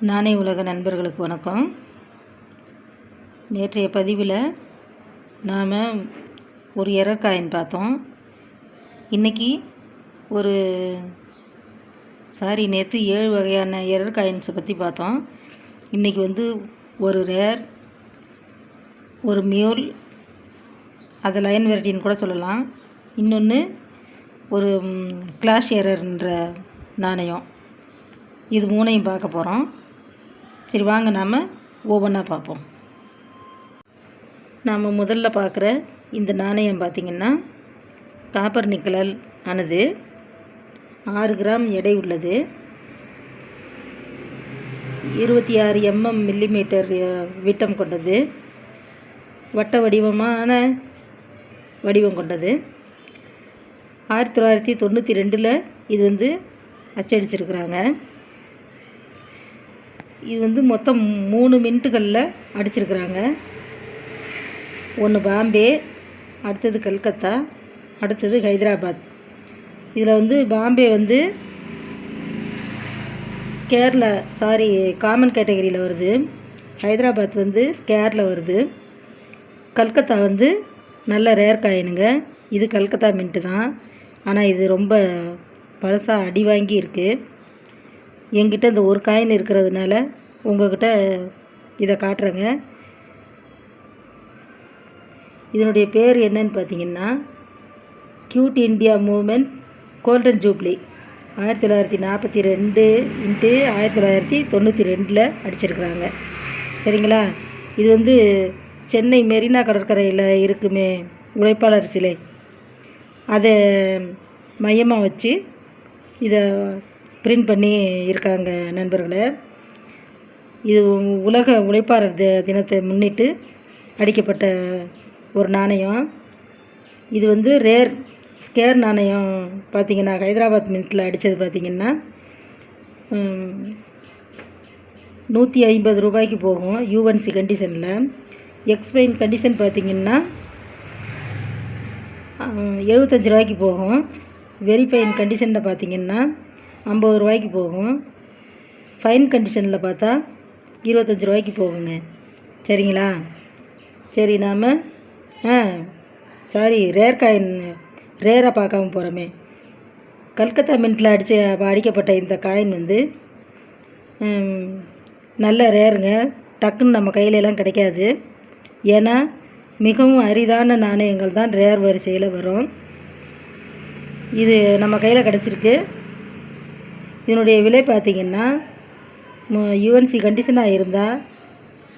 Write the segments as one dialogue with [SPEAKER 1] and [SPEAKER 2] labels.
[SPEAKER 1] நானே உலக நண்பர்களுக்கு வணக்கம். நேற்றைய பதிவில் நாம் ஒரு எரர் காயின் பார்த்தோம். இன்றைக்கி ஒரு சாரி நேற்று ஏழு வகையான எரர் காயின்ஸை பற்றி பார்த்தோம். இன்றைக்கி வந்து ஒரு ரேர் ஒரு மியூல் அதை லைன் வெரைட்டின்னு கூட சொல்லலாம். இன்னொன்று ஒரு கிளாஷ் எரர்ன்ற நாணயம். இது மூணையும் பார்க்க போகிறோம் சரி வாங்க நாம் ஒவ்வொன்றா பார்ப்போம். நாம் முதல்ல பார்க்குற இந்த நாணயம் பார்த்திங்கன்னா காப்பர் நிக்கலால் ஆனது ஆறு கிராம் எடை உள்ளது. இருபத்தி ஆறு எம்எம் மில்லிமீட்டர் விட்டம் கொண்டது. வட்ட வடிவமான வடிவம் கொண்டது. ஆயிரத்தி தொள்ளாயிரத்தி தொண்ணூற்றி ரெண்டில் இது வந்து அச்சடிச்சிருக்கிறாங்க. இது வந்து மொத்தம் மூணு மின்ட்டுகளில் அடிச்சிருக்கிறாங்க. ஒன்று பாம்பே அடுத்தது கல்கத்தா அடுத்தது ஹைதராபாத். இதில் வந்து பாம்பே வந்து ஸ்கேரில் சாரி காமன் கேட்டகரியில் வருது. ஹைதராபாத் வந்து ஸ்கேரில் வருது. கல்கத்தா வந்து நல்ல ரேர் காயினுங்க. இது கல்கத்தா மின்ட்டு தான். ஆனால் இது ரொம்ப பழசாக அடி வாங்கி இருக்குது என்கிட்ட இந்த ஒரு காயின் இருக்கிறதுனால உங்கள்கிட்ட இதை காட்டுறேங்க. இதனுடைய பேர் என்னன்னு பார்த்தீங்கன்னா quit India movement golden jubilee ஆயிரத்தி தொள்ளாயிரத்தி நாற்பத்தி ரெண்டு இன்ட்டு ஆயிரத்தி தொள்ளாயிரத்தி தொண்ணூற்றி ரெண்டில் அடிச்சிருக்கிறாங்க. சரிங்களா? இது வந்து சென்னை மெரினா கடற்கரையில் இருக்குமே உழைப்பாளர் சிலை. அதை மையமாக வச்சு இதை பிரிண்ட் பண்ணி இருக்காங்க நண்பர்களை. இது உலக உழைப்பாளர் தி தினத்தை முன்னிட்டு அடிக்கப்பட்ட ஒரு நாணயம். இது வந்து ரேர் ஸ்கேர் நாணயம் பார்த்திங்கன்னா ஹைதராபாத் மின்ட்டில் அடித்தது பார்த்திங்கன்னா நூற்றி ஐம்பது ரூபாய்க்கு போகும் யூஎன்சி கண்டிஷனில். எக்ஸ்பைன் கண்டிஷன் பார்த்திங்கன்னா எழுபத்தஞ்சி ரூபாய்க்கு போகும். வெரிஃபைன் கண்டிஷனில் பார்த்திங்கன்னா ஐம்பது ரூபாய்க்கு போகும். ஃபைன் கண்டிஷனில் பார்த்தா இருபத்தஞ்சி ரூபாய்க்கு போகுங்க. சரிங்களா? சரி நாம் ஆ சாரி ரேர் காயின் ரேராக பார்க்காம போகிறோமே கல்கத்தா மின்ட்டில் அடித்த அடிக்கப்பட்ட இந்த காயின் வந்து நல்ல ரேருங்க டக்குன்னு நம்ம கையிலலாம் கிடைக்காது. ஏன்னா மிகவும் அரிதான நாணயங்கள் தான் ரேர் வரிசையில் வரும். இது நம்ம கையில் கிடச்சிருக்கு. இதனுடைய விலை பார்த்திங்கன்னா யூஎன்சி கண்டிஷனாக இருந்தால்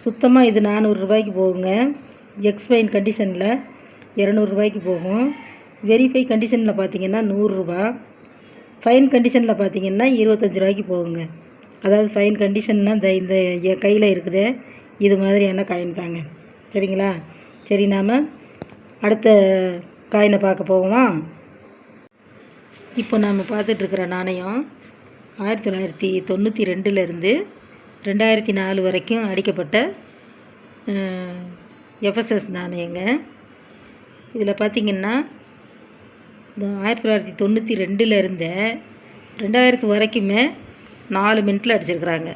[SPEAKER 1] சுத்தமாக இது நானூறுரூபாய்க்கு போகுங்க. எக்ஸ்பைன் கண்டிஷனில் இரநூறுபாய்க்கு போகும். வெரிஃபை கண்டிஷனில் பார்த்தீங்கன்னா நூறுரூபா ஃபைன் கண்டிஷனில் பார்த்தீங்கன்னா இருபத்தஞ்சி ரூபாய்க்கு போகுங்க. அதாவது ஃபைன் கண்டிஷன்னா இந்த இந்த என் கையில் இருக்குது. இது மாதிரியான காயின் தாங்க. சரிங்களா? சரி நாம் அடுத்த காயினை பார்க்க போவோமா? இப்போ நாம் பார்த்துட்ருக்குற நாணயம். ஆயிரத்தி தொள்ளாயிரத்தி தொண்ணூற்றி ரெண்டுலேருந்து ரெண்டாயிரத்தி நாலு வரைக்கும் அடிக்கப்பட்ட எஃப்எஸ்எஸ் நாணயங்க இதில் பார்த்திங்கன்னா இந்த ஆயிரத்தி தொள்ளாயிரத்தி தொண்ணூற்றி ரெண்டுலேருந்த ரெண்டாயிரத்து வரைக்குமே நாலு மினிட்டில் அடிச்சிருக்கிறாங்க.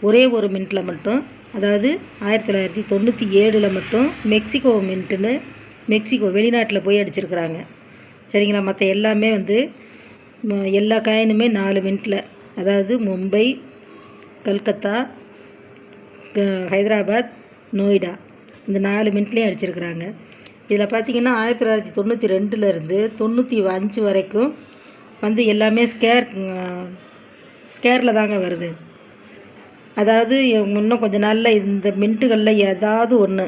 [SPEAKER 1] ஒரே ஒரு மினிட்டில் மட்டும் அதாவது ஆயிரத்தி தொள்ளாயிரத்தி தொண்ணூற்றி ஏழில் மட்டும் மெக்சிகோ மின்ட்டுன்னு மெக்சிகோ வெளிநாட்டில் போய் அடிச்சிருக்கிறாங்க. சரிங்களா? மற்ற எல்லாமே வந்து எல்லா காயினுமே நாலு மினிட்டில் அதாவது மும்பை கல்கத்தா ஹைதராபாத் நோய்டா. இந்த நாலு மினிட்லேயும் அடிச்சிருக்கிறாங்க. இதில் பார்த்திங்கன்னா ஆயிரத்தி தொள்ளாயிரத்தி தொண்ணூற்றி ரெண்டுலேருந்து தொண்ணூற்றி அஞ்சு வரைக்கும் வந்து எல்லாமே ஸ்கேர் ஸ்கேரில் தாங்க வருது. அதாவது இன்னும் கொஞ்ச நாளில் இந்த மின்ட்டுகளில் ஏதாவது ஒன்று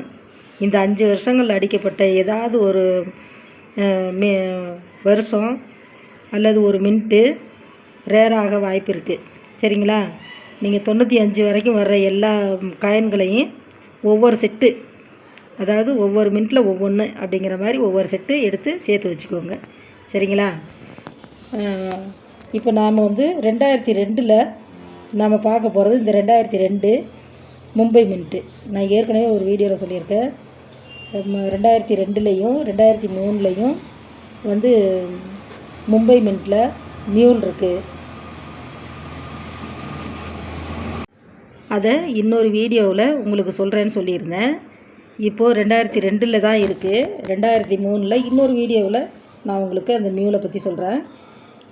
[SPEAKER 1] இந்த அஞ்சு வருஷங்களில் அடிக்கப்பட்ட ஏதாவது ஒரு மே வருஷம் அல்லது ஒரு மின்ட்டு ரேராக வாய்ப்பு இருக்குது சரிங்களா? நீங்கள் தொண்ணூற்றி அஞ்சு வரைக்கும் வர்ற எல்லா காயின்களையும் ஒவ்வொரு செட்டு அதாவது ஒவ்வொரு மினிட்டில் ஒவ்வொன்று அப்படிங்கிற மாதிரி ஒவ்வொரு செட்டு எடுத்து சேர்த்து வச்சுக்கோங்க. சரிங்களா? இப்போ நாம் வந்து ரெண்டாயிரத்தி ரெண்டில் நாம் பார்க்க போகிறது இந்த ரெண்டாயிரத்தி ரெண்டு மும்பை மின்ட்டு. நான் ஏற்கனவே ஒரு வீடியோவில் சொல்லியிருக்கேன். ரெண்டாயிரத்தி ரெண்டுலேயும் ரெண்டாயிரத்தி மூணுலேயும் வந்து மும்பை மின்ட்டில் மியூல் இருக்குது அதை இன்னொரு வீடியோவில் உங்களுக்கு சொல்கிறேன்னு சொல்லியிருந்தேன். இப்போது ரெண்டாயிரத்தி ரெண்டில் தான் இருக்குது ரெண்டாயிரத்தி மூணில் இன்னொரு வீடியோவில் நான் உங்களுக்கு அந்த மியூலை பற்றி சொல்கிறேன்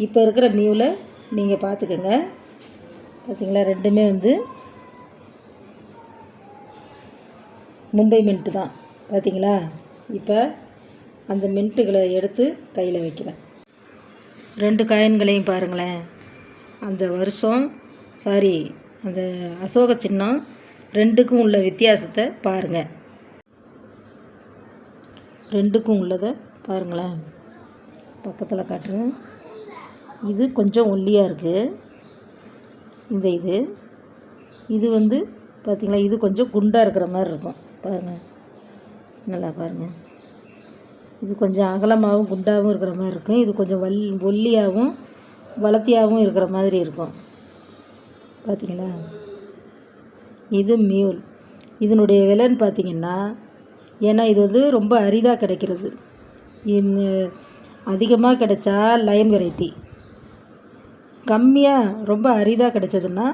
[SPEAKER 1] இப்போ இருக்கிற மியூலை நீங்கள் பார்த்துக்கோங்க பார்த்தீங்களா ரெண்டுமே வந்து மும்பை மின்ட்டு தான். பார்த்தீங்களா இப்போ அந்த மின்ட்டுகளை எடுத்து கையில் வைக்கிறேன். ரெண்டு காயின்களையும் பாருங்களேன். அந்த வருஷம் சாரி அந்த அசோக சின்னம் ரெண்டுக்கும் உள்ள வித்தியாசத்தை பாருங்கள் ரெண்டுக்கும் உள்ளதை பாருங்களேன். பக்கத்தில் காட்டுறேன். இது கொஞ்சம் ஒல்லியாக இருக்குது இந்த இது. இது வந்து பார்த்திங்களா இது கொஞ்சம் குண்டாக இருக்கிற மாதிரி இருக்கும். பாருங்கள் நல்லா பாருங்கள் இது கொஞ்சம் அகலமாகவும் குண்டாகவும் இருக்கிற மாதிரி இருக்கும். இது கொஞ்சம் வல் ஒல்லியாகவும் வளர்த்தியாகவும் இருக்கிற மாதிரி இருக்கும். பார்த்தீங்களா இது மியூல். இதனுடைய விலைன்னு பார்த்தீங்கன்னா ஏன்னா இது வந்து ரொம்ப அரிதாக கிடைக்கிறது. இந்த அதிகமாக கிடைச்சா லைன் வெரைட்டி. கம்மியாக ரொம்ப அரிதாக கிடைச்சதுன்னா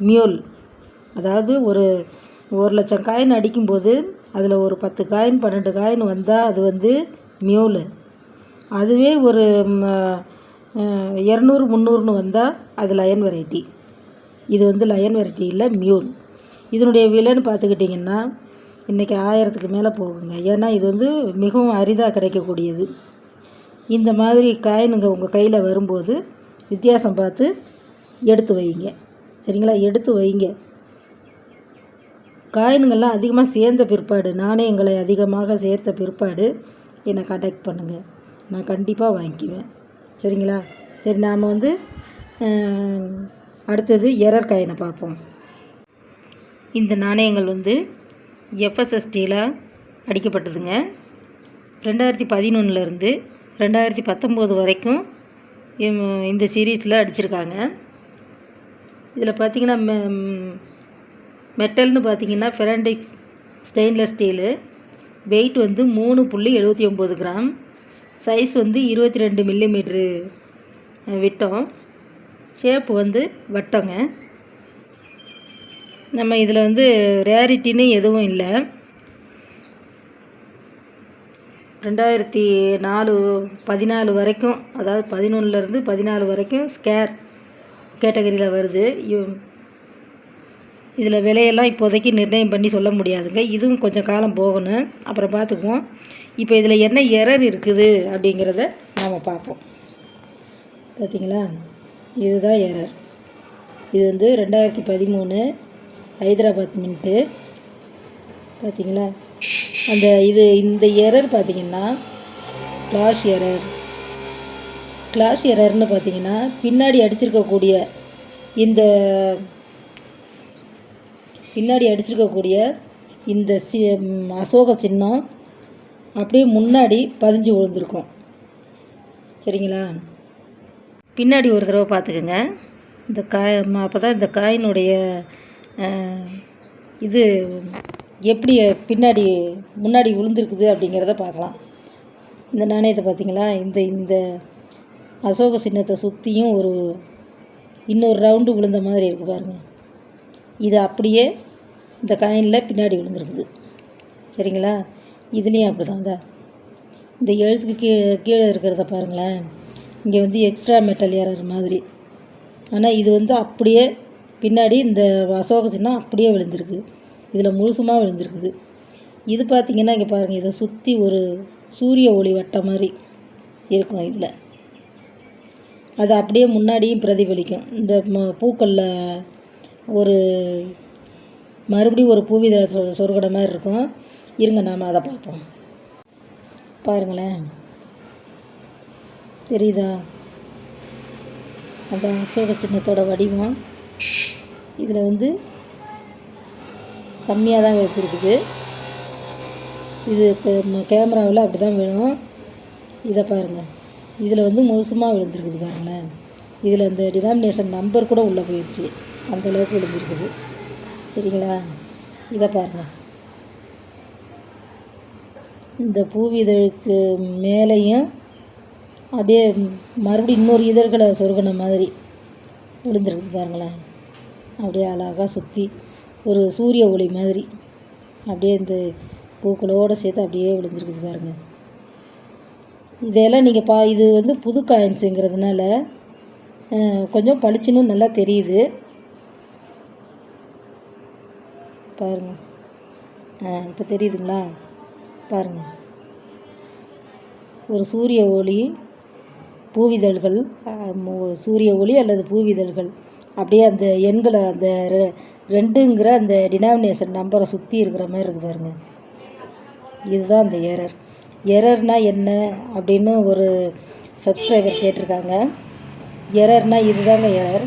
[SPEAKER 1] மியூல். அதாவது ஒரு ஒரு லட்சம் காயின் அடிக்கும்போது அதில் ஒரு பத்து காயின் பன்னெண்டு காயின் வந்தால் அது வந்து மியூலு அதுவே ஒரு இரநூறு முந்நூறுன்னு வந்தால் அது லயன் வெரைட்டி இது வந்து லயன் வெரைட்டி இல்லை மியூல் இதனுடைய விலைன்னு பார்த்துக்கிட்டிங்கன்னா இன்றைக்கி ஆயிரத்துக்கு மேலே போகுங்க. ஏன்னா இது வந்து மிகவும் அரிதாக கிடைக்கக்கூடியது. இந்த மாதிரி காயினுங்க உங்கள் கையில் வரும்போது வித்தியாசம் பார்த்து எடுத்து வைங்க. சரிங்களா? எடுத்து வைங்க. காயினுங்கள்லாம் அதிகமாக சேர்ந்த பிற்பாடு நாணயங்களை அதிகமாக சேர்த்த பிற்பாடு என்னை காண்டாக்ட் பண்ணுங்கள் நான் கண்டிப்பாக வாங்கிக்குவேன். சரிங்களா? சரி நாம் வந்து அடுத்தது எரர் காயினை பார்ப்போம். இந்த நாணயங்கள் வந்து எஃப்எஸ்எஸ்டியில் அடிக்கப்பட்டதுங்க. ரெண்டாயிரத்தி பதினொன்றுலேருந்து ரெண்டாயிரத்தி பத்தொம்போது வரைக்கும் இந்த சீரீஸில் அடிச்சிருக்காங்க. இதில் பார்த்தீங்கன்னா மெ- மெட்டல்னு பார்த்தீங்கன்னா ஃபெரண்டிக்ஸ் ஸ்டெயின்லெஸ் ஸ்டீலு வெயிட் வந்து மூணு புள்ளி எழுபத்தி ஒம்பது கிராம் சைஸ் வந்து இருபத்தி ரெண்டு மில்லிமீட்ரு விட்டம். ஷேப் வந்து வட்டங்க. நம்ம இதில் வந்து ரேரிட்டின்னு எதுவும் இல்லை. ரெண்டாயிரத்தி நாலு பதினாலு வரைக்கும் அதாவது பதினொன்றுலேருந்து பதினாலு வரைக்கும் ஸ்கேர் கேட்டகரியில் வருது. இதில் விலையெல்லாம் இப்போதைக்கு நிர்ணயம் பண்ணி சொல்ல முடியாதுங்க. இதுவும் கொஞ்சம் காலம் போகணும். அப்புறம் பார்த்துக்குவோம். இப்போ இதில் என்ன எரர் இருக்குது அப்படிங்கிறத நாம் பார்ப்போம். பார்த்திங்களா? இதுதான் எரர் இது வந்து ரெண்டாயிரத்தி பதிமூணு ஹைதராபாத் மின்ட்டு பார்த்திங்களா? அந்த இது இந்த எரர் பார்த்திங்கன்னா கிளாஷ் எரர் கிளாஷ் எரர்னு பார்த்தீங்கன்னா பின்னாடி அடிச்சிருக்கக்கூடிய இந்த பின்னாடி அடிச்சிருக்கக்கூடிய இந்த சி அசோக சின்னம் அப்படியே முன்னாடி பதிஞ்சு விழுந்திருக்கும். சரிங்களா? பின்னாடி ஒரு தடவை பார்த்துக்குங்க. இந்த காய் அப்போ தான் இந்த காயினுடைய இது எப்படி பின்னாடி முன்னாடி விழுந்திருக்குது அப்படிங்கிறத பார்க்கலாம். இந்த நாணயத்தை பார்த்தீங்களா? இந்த இந்த அசோக சின்னத்தை சுற்றியும் ஒரு இன்னொரு ரவுண்டு விழுந்த மாதிரி இருக்குது பாருங்கள் இது அப்படியே இந்த காயினில் பின்னாடி விழுந்துருக்குது. சரிங்களா? இதுலேயும் அப்படி தான் இந்த எழுத்துக்கு கீழே கீழே இருக்கிறத பாருங்களேன். இங்கே வந்து எக்ஸ்ட்ரா மெட்டல் ஏறுற மாதிரி. ஆனால் இது வந்து அப்படியே பின்னாடி இந்த அசோக சின்னம் அப்படியே விழுந்திருக்கு. இதில் முழுசுமாக விழுந்திருக்குது. இது பார்த்திங்கன்னா இங்கே பாருங்கள் இதை சுற்றி ஒரு சூரிய ஒளி வட்ட மாதிரி இருக்கும் இதில். அது அப்படியே முன்னாடியும் பிரதிபலிக்கும். இந்த ம- ஒரு மறுபடியும் ஒரு பூவித சொ சொருகடை மாதிரி இருக்கும். இருங்க நாம் அதை பார்ப்போம். பாருங்களேன். தெரியுதா? அந்த அசோக சின்னத்தோட வடிவம். இதில் வந்து கம்மியாக தான் இருக்குது இது கேமராவில் அப்படி தான் வேணும். இதை பாருங்கள் இதில் வந்து முழுசுமாக விழுந்திருக்குது பாருங்களேன். இதில் இந்த டினாமினேஷன் நம்பர் கூட உள்ளே போயிடுச்சு. அந்த அளவுக்கு விழுந்திருக்குது. சரிங்களா? இதை பாருங்கள் இந்த பூவிதழுக்கு மேலேயும் அப்படியே மறுபடியும் இன்னொரு இதழ்களை சொருகின மாதிரி விழுந்துருக்குது பாருங்களேன். அப்படியே அழகாக சுற்றி ஒரு சூரிய ஒளி மாதிரி அப்படியே இந்த பூக்களோடு சேர்த்து அப்படியே விழுந்துருக்குது பாருங்கள் இதெல்லாம் நீங்கள் பா இது வந்து புது காயின்ஸுங்கிறதுனால கொஞ்சம் பளிச்சுன்னு நல்லா தெரியுது. பாருங்கள் ஆ இப்போ தெரியுதுங்களா? பாருங்கள் ஒரு சூரிய ஒளி பூவிதழ்கள் சூரிய ஒளி அல்லது பூவிதழ்கள். அப்படியே அந்த எண்களை அந்த ரெ- ரெண்டுங்கிற அந்த டினாமினேஷன் நம்பரை சுற்றி இருக்கிற மாதிரி இருக்கு பாருங்க. இதுதான் அந்த எரர் எரர்னால் என்ன அப்படின்னு ஒரு சப்ஸ்கிரைபர் கேட்டிருக்காங்க. எரர்னால் இதுதாங்க எரர்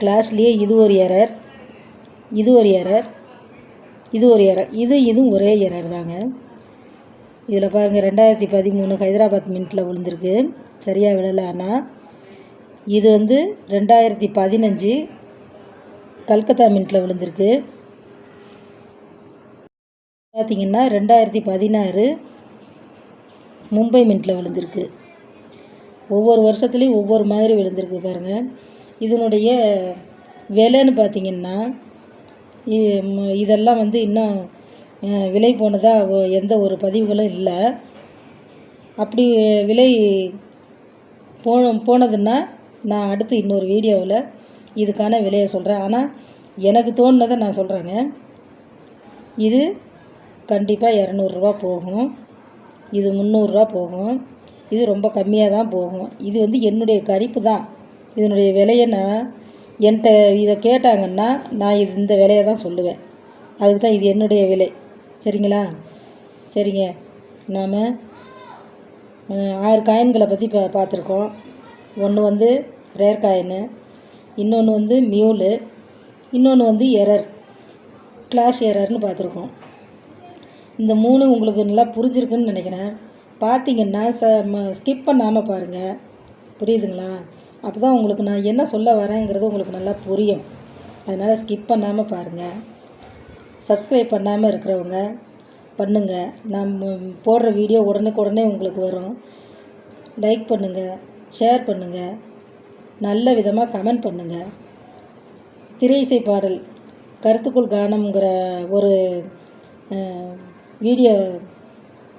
[SPEAKER 1] கிளாஸ்லேயே இது ஒரு எரர் இது ஒரு எரர் இது ஒரு எரர் இது இதுவும் ஒரே எரர் தாங்க. இதில் பாருங்கள் ரெண்டாயிரத்தி பதிமூணு ஹைதராபாத் மின்ட்டில் விழுந்திருக்கு. சரியாக விழலை ஆனால் இது வந்து ரெண்டாயிரத்தி பதினஞ்சு கல்கத்தா மின்ட்டில் விழுந்திருக்கு. பார்த்தீங்கன்னா ரெண்டாயிரத்தி பதினாறு மும்பை மின்ட்டில் விழுந்திருக்கு. ஒவ்வொரு வருஷத்துலேயும் ஒவ்வொரு மாதிரி விழுந்திருக்கு பாருங்கள் இதனுடைய விலைன்னு பார்த்தீங்கன்னா இதெல்லாம் வந்து இன்னும் விலை போனதாக எந்த ஒரு பதிவுகளும் இல்லை. அப்படி விலை போன போனதுன்னா நான் அடுத்து இன்னொரு வீடியோவில் இதுக்கான விலையை சொல்கிறேன் ஆனால் எனக்கு தோணுனதை நான் சொல்கிறேங்க இது கண்டிப்பாக இரநூறுவா போகும். இது முந்நூறுரூவா போகும். இது ரொம்ப கம்மியாக தான் போகும். இது வந்து என்னுடைய கணிப்பு தான். இதனுடைய விலையை நான் என்கிட்ட இதை கேட்டாங்கன்னா நான் இது இந்த விலையை தான் சொல்லுவேன். அதுக்கு தான் இது என்னுடைய விலை. சரிங்களா? சரிங்க. நாம் ஆறு காயின்களை பற்றி பா பார்த்துருக்கோம். ஒன்று வந்து ரேர் காயினு இன்னொன்று வந்து மியூலு இன்னொன்று வந்து எரர் கிளாஷ் எரர்னு பார்த்துருக்கோம். இந்த மூணு உங்களுக்கு நல்லா புரிஞ்சிருக்குன்னு நினைக்கிறேன். பார்த்தீங்கன்னா ச ஸ்கிப் பண்ணாமல் பாருங்கள் புரியுதுங்களா? அப்போ தான் உங்களுக்கு நான் என்ன சொல்ல வரேங்கிறது உங்களுக்கு நல்லா புரியும். அதனால் ஸ்கிப் பண்ணாமல் பாருங்கள் சப்ஸ்கிரைப் பண்ணாமல் இருக்கிறவங்க பண்ணுங்கள் நம்ம போடுற வீடியோ உடனுக்குடனே உங்களுக்கு வரும். லைக் பண்ணுங்கள் ஷேர் பண்ணுங்கள் நல்ல விதமாக கமெண்ட் பண்ணுங்கள் திரை இசை பாடல் கருத்துக்குள் கானம்ங்கிற ஒரு வீடியோ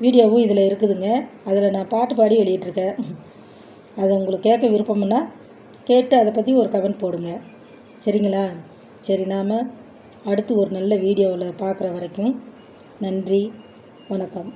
[SPEAKER 1] வீடியோவும் இதில் இருக்குதுங்க. அதில் நான் பாட்டு பாடி வெளியிட்டிருக்கேன். அதை உங்களுக்கு கேட்க விருப்பம்னா கேட்டு அதை பற்றி ஒரு கமெண்ட் போடுங்க. சரிங்களா? சரி நாம் அடுத்து ஒரு நல்ல வீடியோவில் பார்க்குற வரைக்கும் நன்றி வணக்கம்.